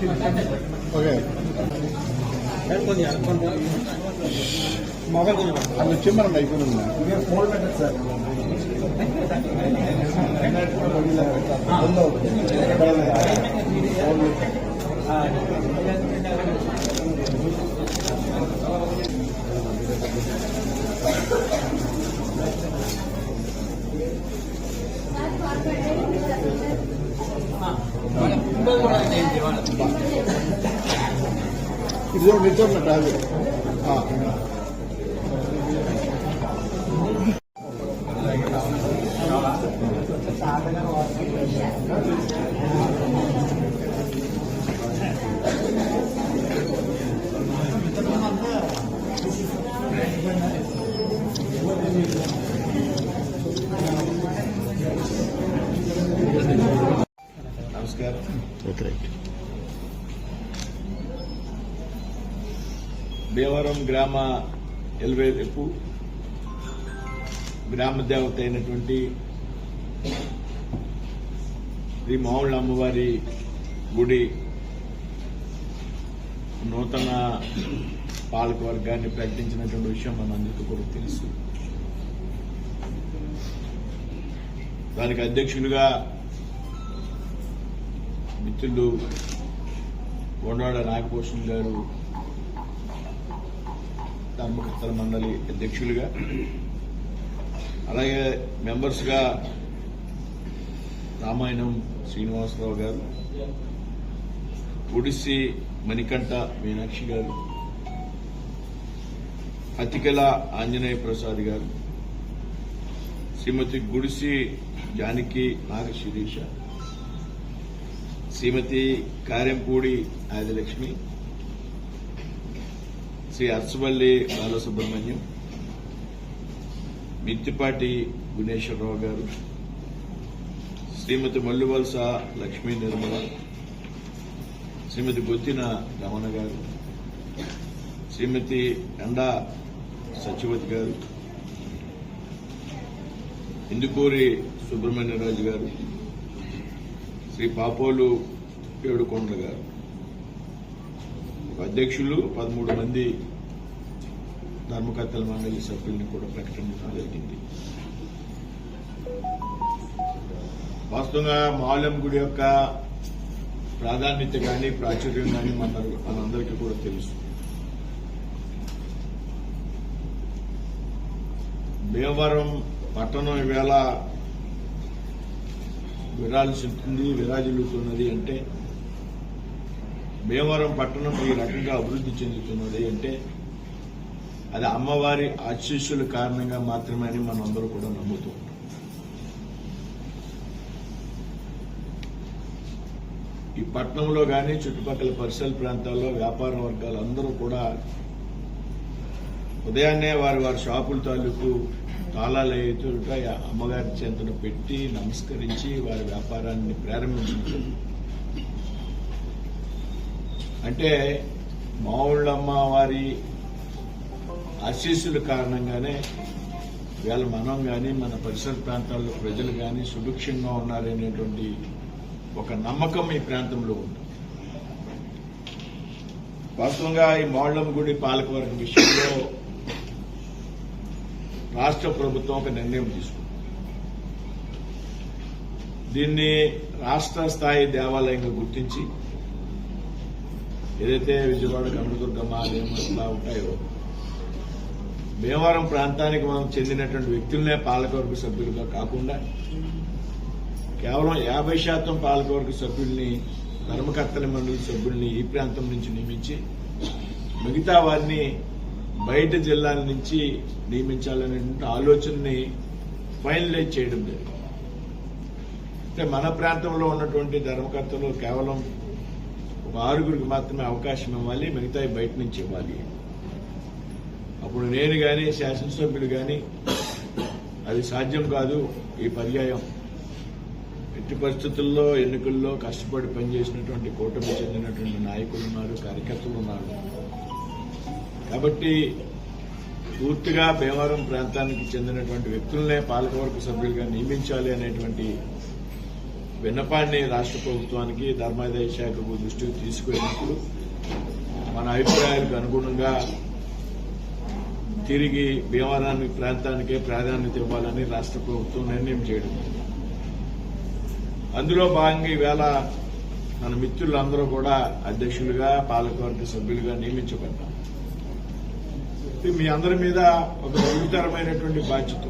Okay mobile కొంచెం అది వచ్చి మనం భీమవరం గ్రామ ఎల్వేపు గ్రామ దేవత అయినటువంటి శ్రీ మామూలు అమ్మవారి గుడి నూతన పాలక వర్గాన్ని ప్రకటించినటువంటి విషయం మనందరికీ కూడా తెలుసు. దానికి అధ్యక్షులుగా మిత్రులు కొండవాడ నాగభూషణ్ గారు ధర్మకర్తల మండలి అధ్యక్షులుగా అలాగే మెంబర్స్గా రామాయణం శ్రీనివాసరావు గారు ఒడిస్సీ మణికంఠ మీనాక్షి గారు అతికల ఆంజనేయ ప్రసాద్ గారు శ్రీమతి గుడిసి జానకి నాగ శిరీష శ్రీమతి కార్యంపూడి ఆదిలక్ష్మి శ్రీ అర్చవల్లి బాలసుబ్రహ్మణ్యం మిత్తిపాటి గుణేశ్వరరావు గారు శ్రీమతి మల్లువలస లక్ష్మీ నిర్మల శ్రీమతి బొత్తిన రమణ గారు శ్రీమతి ఎండా సత్యవతి గారు ఇందుకూరి సుబ్రహ్మణ్యరాజు గారు శ్రీ పాపోలు ఏడుకొండల గారు. అధ్యక్షులు పదమూడు మంది ధర్మకర్తల మండలి సభ్యుల్ని కూడా ప్రకటించడం జరిగింది. వాస్తవంగా మాలెం గుడి యొక్క ప్రాధాన్యత కానీ ప్రాచుర్యం కానీ మన మనందరికీ కూడా తెలుసు. భీమవరం పట్టణం ఈవేళ విరాల్చుతుంది విరాజిల్లుతున్నది అంటే భీమవరం పట్టణం ఈ రకంగా అభివృద్ధి చెందుతున్నది అంటే అది అమ్మవారి ఆశీస్సుల కారణంగా మాత్రమే అని మనం అందరూ కూడా నమ్ముతూ ఉంటాం. ఈ పట్టణంలో కానీ చుట్టుపక్కల పరిసర ప్రాంతాల్లో వ్యాపార వర్గాలు అందరూ కూడా ఉదయాన్నే వారి వారి షాపుల తాలూకు తాళాలు ఎదుట అమ్మగారి చెంతను పెట్టి నమస్కరించి వారి వ్యాపారాన్ని ప్రారంభించారు అంటే మావుళ్ళమ్మ వారి ఆశీస్సుల కారణంగానే వేళ మనం కానీ మన పరిసర ప్రాంతాల్లో ప్రజలు కానీ సుభిక్షంగా ఉన్నారనేటువంటి ఒక నమ్మకం ఈ ప్రాంతంలో ఉంది. వాస్తవంగా ఈ మౌళ్ళమ్మ గుడి పాలకవర్గం విషయంలో రాష్ట్ర ప్రభుత్వం ఒక నిర్ణయం తీసుకుంది. దీన్ని రాష్ట్ర స్థాయి దేవాలయంగా గుర్తించి ఏదైతే విజయవాడ కనకదుర్గమ్మ ఆలయం ఎలా ఉంటాయో భీమవరం ప్రాంతానికి మనం చెందినటువంటి వ్యక్తులనే పాలకవర్గ సభ్యులుగా కాకుండా కేవలం యాభై శాతం పాలకవర్గ సభ్యుల్ని ధర్మకర్తల మండలి సభ్యుల్ని ఈ ప్రాంతం నుంచి నియమించి మిగతా వారిని బయట జిల్లాల నుంచి నియమించాలనేటువంటి ఆలోచనని ఫైనలైజ్ చేయడం జరిగింది. అంటే మన ప్రాంతంలో ఉన్నటువంటి ధర్మకర్తలు కేవలం ఒక ఆరుగురికి మాత్రమే అవకాశం ఇవ్వాలి మిగతా బయట నుంచి ఇవ్వాలి. అప్పుడు నేను కానీ శాసనసభ్యులు కానీ అది సాధ్యం కాదు ఈ పర్యాయం. ఎట్టి పరిస్థితుల్లో ఎన్నికల్లో కష్టపడి పనిచేసినటువంటి కూటమి చెందినటువంటి నాయకులు ఉన్నారు కార్యకర్తలు ఉన్నారు. కాబట్టి పూర్తిగా భీమవరం ప్రాంతానికి చెందినటువంటి వ్యక్తులనే పాలకవర్గ సభ్యులుగా నియమించాలి అనేటువంటి విన్నపాన్ని రాష్ట్ర ప్రభుత్వానికి ధర్మాదాయ శాఖకు దృష్టికి తీసుకువెళ్ళినప్పుడు మన అభిప్రాయాలకు అనుగుణంగా తిరిగి భీమవరాన్ని ప్రాంతానికే ప్రాధాన్యత ఇవ్వాలని రాష్ట్ర ప్రభుత్వం నిర్ణయం చేయడం. అందులో భాగంగా ఈవేళ మన మిత్రులందరూ కూడా అధ్యక్షులుగా పాలకవర్గ సభ్యులుగా నియమించబడ్డారు. మీ అందరి మీద ఒక గురుతరమైనటువంటి బాధ్యత.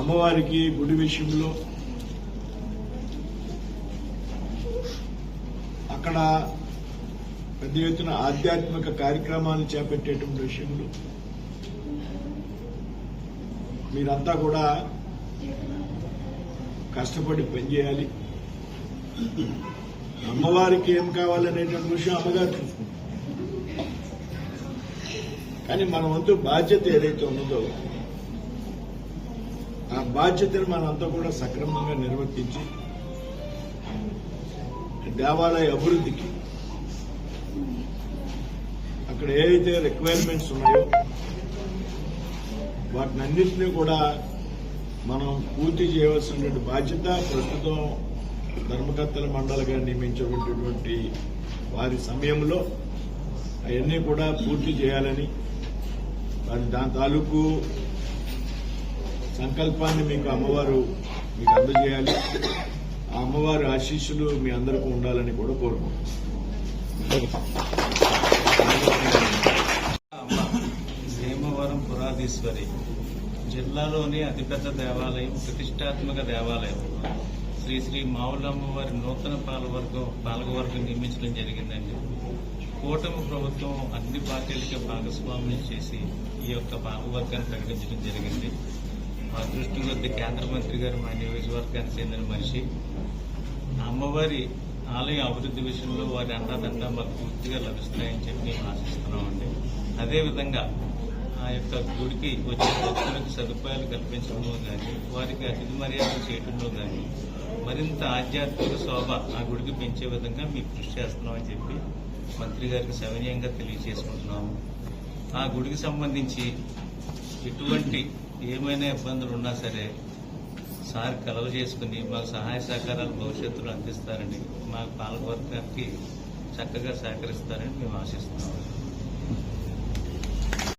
అమ్మవారికి గుడి విషయంలో అక్కడ పెద్ద ఎత్తున ఆధ్యాత్మిక కార్యక్రమాలు చేపట్టేటువంటి విషయంలో మీరంతా కూడా కష్టపడి పనిచేయాలి. అమ్మవారికి ఏం కావాలనేటువంటి విషయం అమ్మగారు చూసుకుంటారు. కానీ మన వంతు బాధ్యత ఏదైతే ఉన్నదో ఆ బాధ్యతను మనంతా కూడా సక్రమంగా నిర్వర్తించి దేవాలయ అభివృద్ధికి ఇక్కడ ఏవైతే రిక్వైర్మెంట్స్ ఉన్నాయో వాటిని అన్నింటినీ కూడా మనం పూర్తి చేయవలసినటువంటి బాధ్యత ప్రస్తుతం ధర్మకర్తల మండలిగా నియమించినటువంటి వారి సమయంలో అవన్నీ కూడా పూర్తి చేయాలని వారి దాని తాలూకు సంకల్పాన్ని మీకు అమ్మవారు మీకు అందజేయాలి. ఆ అమ్మవారి ఆశీస్సులు మీ అందరికీ ఉండాలని కూడా కోరుకుంటున్నాను భీమవరం జిల్లాలోని అతిపెద్ద దేవాలయం ప్రతిష్టాత్మక దేవాలయం. శ్రీ శ్రీ మావులమ్మ వారి నూతన పాలవర్గం పాలకవర్గం నియమించడం జరిగిందండి. కూటమి ప్రభుత్వం అన్ని పార్టీలకి భాగస్వామ్యం చేసి ఈ యొక్క పాలకవర్గాన్ని ప్రకటించడం జరిగింది. మా దృష్టి కొద్ది కేంద్ర మంత్రి గారు మా నియోజకవర్గానికి చెందిన మనిషి. అమ్మవారి ఆలయ అభివృద్ధి విషయంలో వారి అండాదండ మాకు పూర్తిగా లభిస్తాయని చెప్పి మేము ఆశిస్తున్నామండి. అదేవిధంగా ఆ యొక్క గుడికి వచ్చే భక్తులకు సదుపాయాలు కల్పించడంలో కానీ వారికి అతిథి మర్యాదలు చేయడంలో కానీ మరింత ఆధ్యాత్మిక శోభ ఆ గుడికి పెంచే విధంగా మీకు కృషి చేస్తున్నామని చెప్పి మంత్రి గారికి సవినయంగా తెలియజేసుకుంటున్నాము. ఆ గుడికి సంబంధించి ఎటువంటి ఏమైనా ఇబ్బందులు ఉన్నా సరే సార్ కలవ చేసుకుని మాకు సహాయ సహకారాలు భవిష్యత్తులో అందిస్తారని మా పాలకవర్గానికి చక్కగా సహకరిస్తారని మేము ఆశిస్తున్నాము.